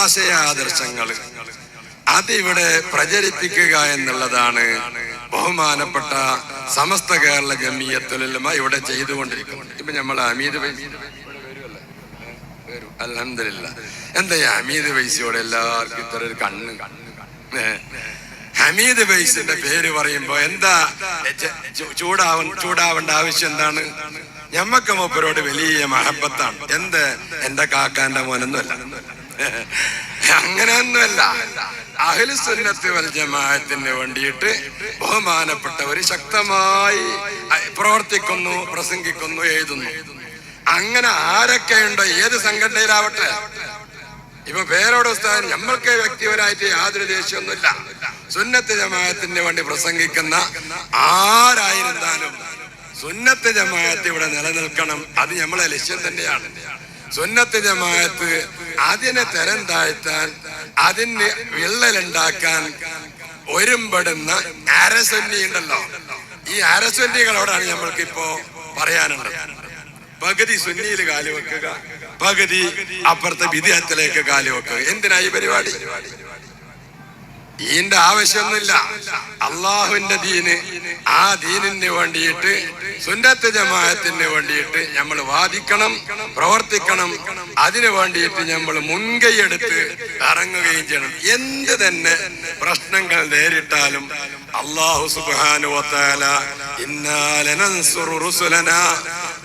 ആശയാദർശങ്ങൾ. അതിവിടെ പ്രചരിപ്പിക്കുക എന്നുള്ളതാണ് ബഹുമാനപ്പെട്ട സമസ്ത കേരള ജമിയത്തുലമ ഇവിടെ ചെയ്തുകൊണ്ടിരിക്കുന്നത്. ഇപ്പൊ നമ്മൾ അമീദ് അലഹമില്ല എന്താ ഹമീദ് പൈസയോട് എല്ലാവർക്കും ഇത്ര ഒരു കണ്ണ്. ഹമീദ് വൈസിന്റെ പേര് പറയുമ്പോ എന്താ? ചൂടാവ ചൂടാവേണ്ട ആവശ്യം എന്താണ്? ഞമ്മക്ക് മൂപ്പരോട് വലിയ മഹബത്താണ്. എന്ത്? എന്റെ കാക്കാന്റെ മോനൊന്നുമല്ല. അങ്ങനെയൊന്നുമല്ല. അഖിൽ സുന്നത്ത് വൽ ജമാഅത്തിന് വേണ്ടിയിട്ട് ബഹുമാനപ്പെട്ടവർ ശക്തമായി പ്രവർത്തിക്കുന്നു പ്രസംഗിക്കുന്നു എഴുതുന്നു. അങ്ങനെ ആരൊക്കെയുണ്ടോ ഏത് സംഘടനയിലാവട്ടെ? ഇപ്പൊ പേരോട് സ്ഥാനം നമ്മൾക്ക് വ്യക്തിപരമായിട്ട് യാതൊരു ദേഷ്യമൊന്നുമില്ല. സുന്നത്ത് ജമാഅത്തിന് വേണ്ടി പ്രസംഗിക്കുന്ന ആരായിരുന്നാലും സുന്നത്ത് ജമാഅത്ത് ഇവിടെ നിലനിൽക്കണം. അത് നമ്മളെ ലക്ഷ്യം തന്നെയാണ്. സുന്നത്ത് ജമാഅത്ത് അതിനെ തരം താഴ്ത്താൻ അതിന് വിള്ളലുണ്ടാക്കാൻ ഒരുമ്പെടുന്ന അരസൊന്നി ഉണ്ടല്ലോ. ഈ അരസൊന്നികളോടാണ് നമ്മൾക്ക് ഇപ്പോ പറയാനുള്ളത്? പകുതി സുന്നിയിൽ കാൽ വെക്കുക പകുതി അപ്പുറത്തെ വിദേഹത്തിലേക്ക് കാൽ വെക്കുക. എന്തിനാ ഈ പരിപാടി? ഈന്റെ ആവശ്യമൊന്നുമില്ല. അള്ളാഹുവിന്റെ ദീന് ആ ദീനിന് വേണ്ടിയിട്ട് സുന്നത്ത് ജമാഅത്തിന് വേണ്ടിയിട്ട് നമ്മൾ വാദിക്കണം പ്രവർത്തിക്കണം. അതിനു വേണ്ടിയിട്ട് നമ്മൾ മുൻകൈയെടുത്ത് ഇറങ്ങുകയും ചെയ്യണം. എന്ത് തന്നെ പ്രശ്നങ്ങൾ നേരിട്ടാലും അള്ളാഹു സുബാനുവത്താല ഇന്നാലനൻസുറു റുസുലന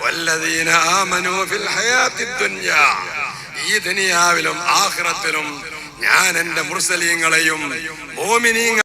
വല്ലദീന ആമനു ഫിൽ ഹയാത്തി ഈ ദുനിയാവിലും ആഖിറത്തിലും ഞാൻ എന്റെ മുർസലീങ്ങളെയും മോമിനീങ്ങൾ